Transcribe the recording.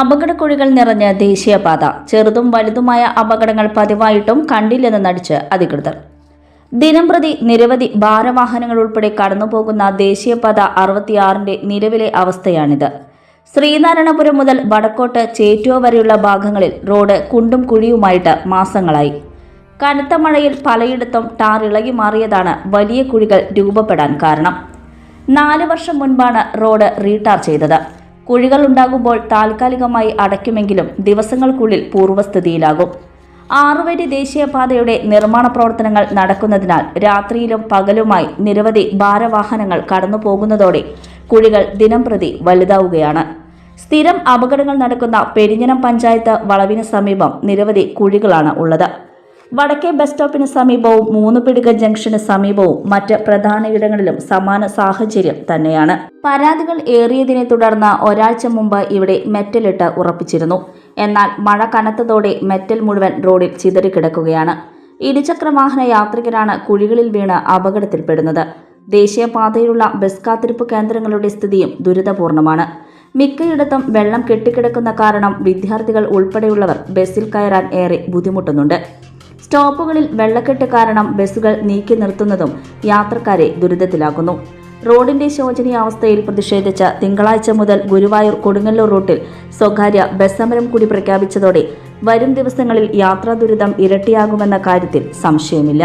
അപകടക്കുഴികൾ നിറഞ്ഞ ദേശീയപാത. ചെറുതും വലുതുമായ അപകടങ്ങൾ പതിവായിട്ടും കണ്ടില്ലെന്ന് നടിച്ച് അധികൃതർ. ദിനംപ്രതി നിരവധി ഭാരവാഹനങ്ങൾ ഉൾപ്പെടെ കടന്നുപോകുന്ന ദേശീയപാത അറുപത്തിയാറിന്റെ നിലവിലെ അവസ്ഥയാണിത്. ശ്രീനാരായണപുരം മുതൽ വടക്കോട്ട് ചേറ്റുവ വരെയുള്ള ഭാഗങ്ങളിൽ റോഡ് കുണ്ടും കുഴിയുമായിട്ട് മാസങ്ങളായി. കനത്ത മഴയിൽ പലയിടത്തും ടാർ ഇളകി മാറിയതാണ് വലിയ കുഴികൾ രൂപപ്പെടാൻ കാരണം. നാല് വർഷം മുൻപാണ് റോഡ് റീടാർ ചെയ്തത്. കുഴികൾ ഉണ്ടാകുമ്പോൾ താൽക്കാലികമായി അടയ്ക്കുമെങ്കിലും ദിവസങ്ങൾക്കുള്ളിൽ പൂർവസ്ഥിതിയിലാകും ആറുവരി ദേശീയപാതയുടെ നിർമ്മാണ പ്രവർത്തനങ്ങൾ നടക്കുന്നതിനാൽ രാത്രിയിലും പകലുമായി നിരവധി ഭാരവാഹനങ്ങൾ കടന്നു പോകുന്നതോടെ കുഴികൾ ദിനംപ്രതി വലുതാവുകയാണ്. സ്ഥിരം അപകടങ്ങൾ നടക്കുന്ന പെരിഞ്ഞനം പഞ്ചായത്ത് വളവിന് സമീപം നിരവധി കുഴികളാണ് ഉള്ളത്. വടക്കേ ബസ് സ്റ്റോപ്പിന് സമീപവും മൂന്നുപിടുക ജംഗ്ഷന് സമീപവും മറ്റ് പ്രധാന ഇടങ്ങളിലും സമാന സാഹചര്യം തന്നെയാണ്. പരാതികൾ ഏറിയതിനെ തുടർന്ന് ഒരാഴ്ച മുമ്പ് ഇവിടെ മെറ്റലിട്ട് ഉറപ്പിച്ചിരുന്നു. എന്നാൽ മഴ കനത്തതോടെ മെറ്റൽ മുഴുവൻ റോഡിൽ ചിതറിക്കിടക്കുകയാണ് ഇരുചക്ര വാഹന യാത്രികരാണ് കുഴികളിൽ വീണ് അപകടത്തിൽപ്പെടുന്നത്. ദേശീയപാതയിലുള്ള ബസ് കാത്തിരിപ്പ് കേന്ദ്രങ്ങളുടെ സ്ഥിതിയും ദുരിതപൂർണമാണ്. മിക്കയിടത്തും വെള്ളം കെട്ടിക്കിടക്കുന്ന കാരണം വിദ്യാർത്ഥികൾ ഉൾപ്പെടെയുള്ളവർ ബസ്സിൽ കയറാൻ ഏറെ ബുദ്ധിമുട്ടുന്നുണ്ട്. സ്റ്റോപ്പുകളിൽ വെള്ളക്കെട്ട് കാരണം ബസ്സുകൾ നീക്കി നിർത്തുന്നതും യാത്രക്കാരെ ദുരിതത്തിലാക്കുന്നു. റോഡിന്റെ ശോചനീയാവസ്ഥയിൽ പ്രതിഷേധിച്ച തിങ്കളാഴ്ച മുതൽ ഗുരുവായൂർ കൊടുങ്ങല്ലൂർ റൂട്ടിൽ സ്വകാര്യ ബസ് സമരം കൂടി പ്രഖ്യാപിച്ചതോടെ വരും ദിവസങ്ങളിൽ യാത്രാ ദുരിതം ഇരട്ടിയാകുമെന്ന കാര്യത്തിൽ സംശയമില്ല.